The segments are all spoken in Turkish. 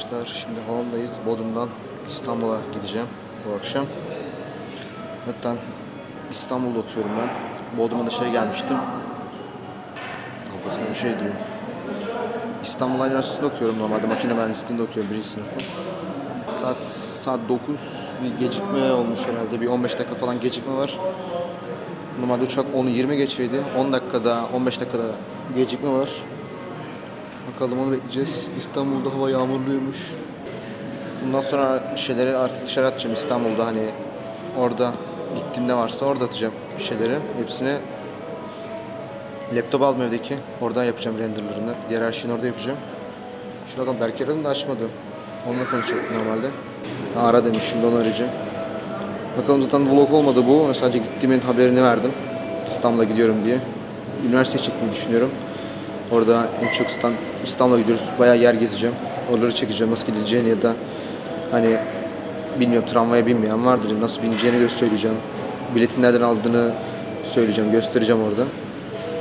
Arkadaşlar. Şimdi Hollanda'yız. Bodrum'dan İstanbul'a gideceğim bu akşam. Hatta İstanbul'da oturuyorum ben. Bodrum'a da şey gelmiştim. Kafasında bir şey diyor. İstanbul Üniversitesi'nde okuyorum normalde. Makine mühendisliğinde okuyorum birinci sınıfı. Saat saat 9 bir gecikme olmuş herhalde. Bir 15 dakika falan gecikme var. Normalde uçak 10'u 20 geçeydi. 10 dakikada, 15 dakikada gecikme var. Bakalım onu bekleyeceğiz. İstanbul'da hava yağmurluymuş. Bundan sonra şeyleri artık dışarı atacağım İstanbul'da hani orada gittiğim ne varsa orada atacağım şeyleri. Hepsini laptop aldım evdeki. Oradan yapacağım renderlarını. Diğer her şeyini orada yapacağım. Şimdi bakalım Berker da açmadı. Onunla konuşacaktım normalde. Ara demiş şimdi onu arayacağım. Bakalım zaten vlog olmadı bu. Sadece gittiğimin haberini verdim. İstanbul'a gidiyorum diye. Üniversite çekmeyi düşünüyorum. Orada en çok İstanbul'a gidiyoruz. Bayağı yer gezeceğim. Oraları çekeceğim. Nasıl gidileceğini ya da hani bilmiyorum tramvaya binmeyen vardır. Nasıl bineceğini söyleyeceğim. Biletin nereden aldığını söyleyeceğim. Göstereceğim orada.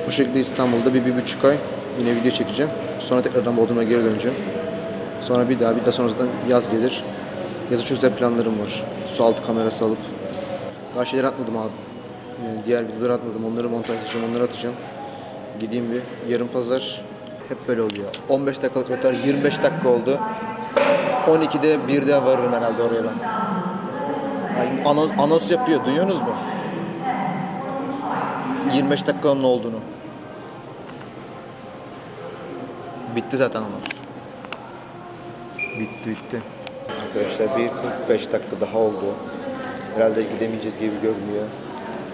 Bu şekilde İstanbul'da bir, bir buçuk ay yine video çekeceğim. Sonra tekrardan Bodrum'a geri döneceğim. Sonra bir daha bir daha sonra zaten yaz gelir. Yazı çok güzel planlarım var. Su altı kamerası alıp. Daha şeyler atmadım abi. Yani diğer videoları atmadım. Onları montajlayacağım, onları atacağım. Gideyim bir. Yarın pazar hep böyle oluyor. 15 dakikalık rötar 25 dakika oldu. 12'de 1'de varırım herhalde oraya ben. Ay, anons, anons yapıyor. Duyuyorsunuz mu? 25 dakikanın olduğunu. Bitti zaten anons. Bitti bitti. Arkadaşlar bir 45 dakika daha oldu. Herhalde gidemeyeceğiz gibi görünüyor.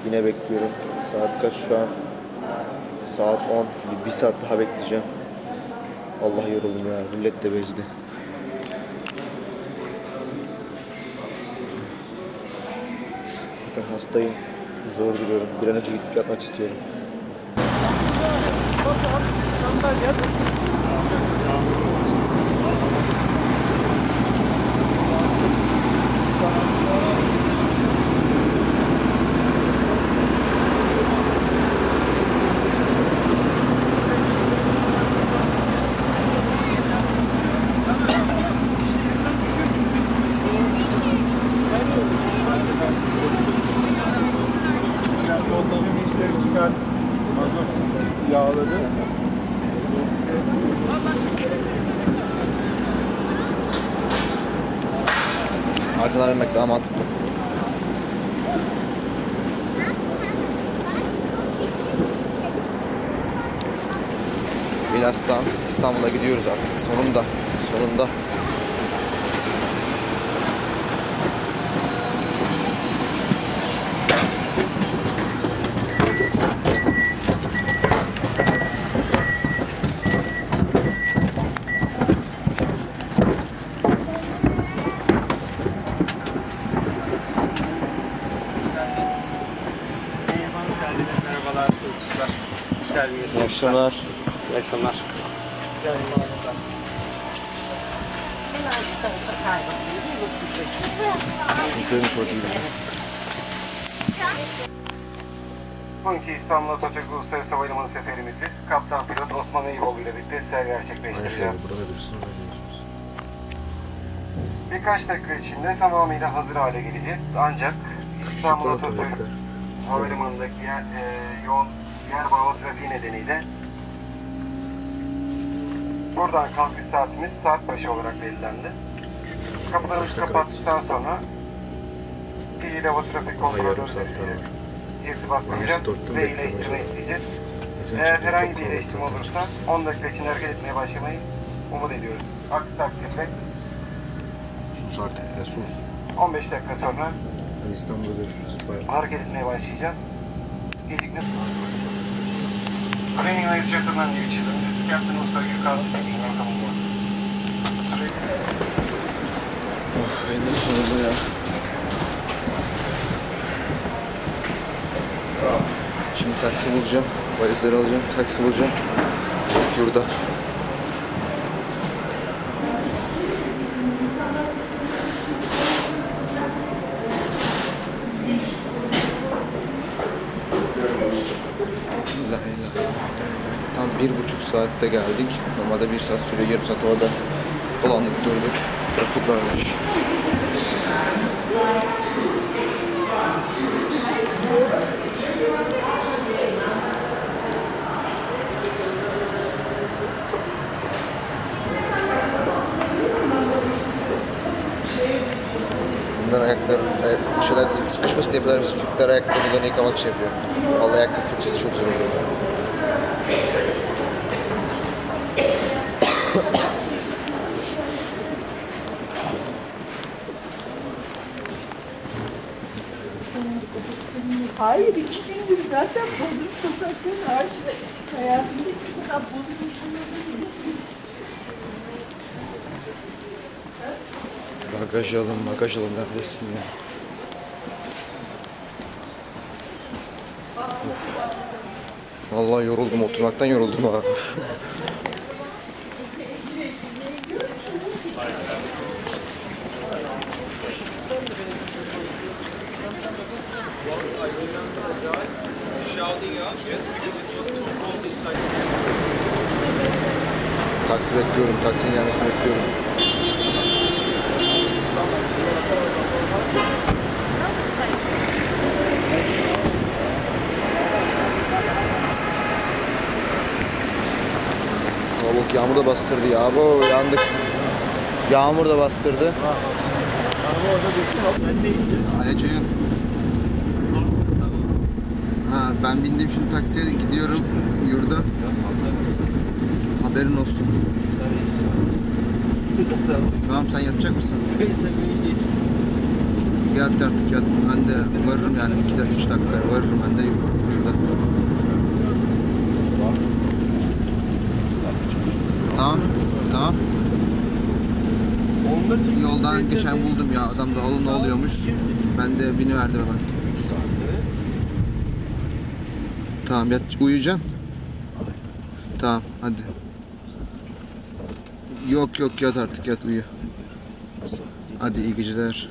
Yine bekliyorum. Saat kaç şu an? Saat 10. Bir, saat daha bekleyeceğim. Allah yoruldum ya. Millet de bezdi. Zaten hastayım. Zor duruyorum. Bir an önce gidip yatmak istiyorum. Yolların Arkadan binmek daha mantıklı. Milas'tan İstanbul'a gidiyoruz artık. Sonunda. Sonunda. Geldiniz. İyi akşamlar. İyi akşamlar. Bugünkü İstanbul Atatürk Uluslararası Havalimanı seferimizi Kaptan Pilot Osman Eyüboğlu ile birlikte Aynı gerçekleştireceğim. Birkaç dakika içinde tamamıyla hazır hale geleceğiz. Ancak İstanbul Atatürk. Havalimanı'ndaki e, yoğun yer bağlı trafiği nedeniyle buradan kalkış saatimiz saat başı olarak belirlendi. Kapılarımızı kapattıktan sonra bir hava trafik var. irtibat kuracağız ve iyileştirme isteyeceğiz. Eğer herhangi bir iyileştirme olursa tanışmışız. 10 dakika içinde hareket etmeye başlamayı umut ediyoruz. Aksi takdirde Sus artık ya sus. 15 dakika sonra Hadi İstanbul'da görüşürüz. Bay. hareket etmeye başlayacağız. Good evening ladies and gentlemen, new children. This is Captain Musa Gürkan speaking. Welcome aboard. Of eninde sonunda ya. Şimdi taksi bulacağım. Valizleri alacağım. Taksi bulacağım. Yurda. Tam bir buçuk saatte geldik. Normalde bir saat sürüyor. Yarım saat kapalı anlık durduk. Trafik varmış. Bunlar ayaklar, ayak, bir şeyler sıkışmasın diye yapıyorlar. Bizim Türkler ayakkabılarını yıkamak için yapıyor. Vallahi ayakkabı fırçası çok zor oluyor. Hayır iki gündür zaten Bodrum sokakların harcı hayatımda ilk defa Bodrum sokakları Bagaj alın, bagaj alın neredesin ya? Vallahi yoruldum, oturmaktan yoruldum ha. Taksi bekliyorum, taksinin gelmesini bekliyorum. Kalabalık yağmur da bastırdı ya. Bu yandık. Yağmur da bastırdı. Ha, ben bindim şimdi taksiye gidiyorum yurda. Haberin olsun. Tamam sen yatacak mısın? Yat artık yat. Ben de varırım yani 2 dakika 3 dakika varırım ben de yurda. Tamam. Tamam. Yoldan geçen buldum ya. Adam da alın ne oluyormuş. Ben de biniverdim hemen. 3 saate. Tamam yat uyuyacaksın. Tamam hadi. Yok yok yat artık yat uyu. Hadi iyi geceler.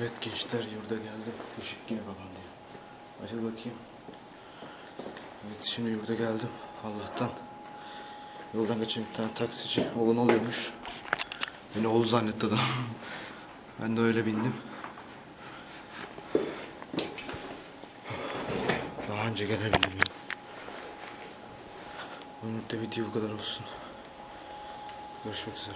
Evet gençler yurda geldim. Işık yine kapandı. Açıl bakayım. Evet şimdi yurda geldim. Allah'tan. Yoldan geçen bir tane taksici oğlun oluyormuş. Beni oğul zannetti adam. ben de öyle bindim. Daha önce gelebildim ya. Bu yurtta video bu kadar olsun. Görüşmek üzere.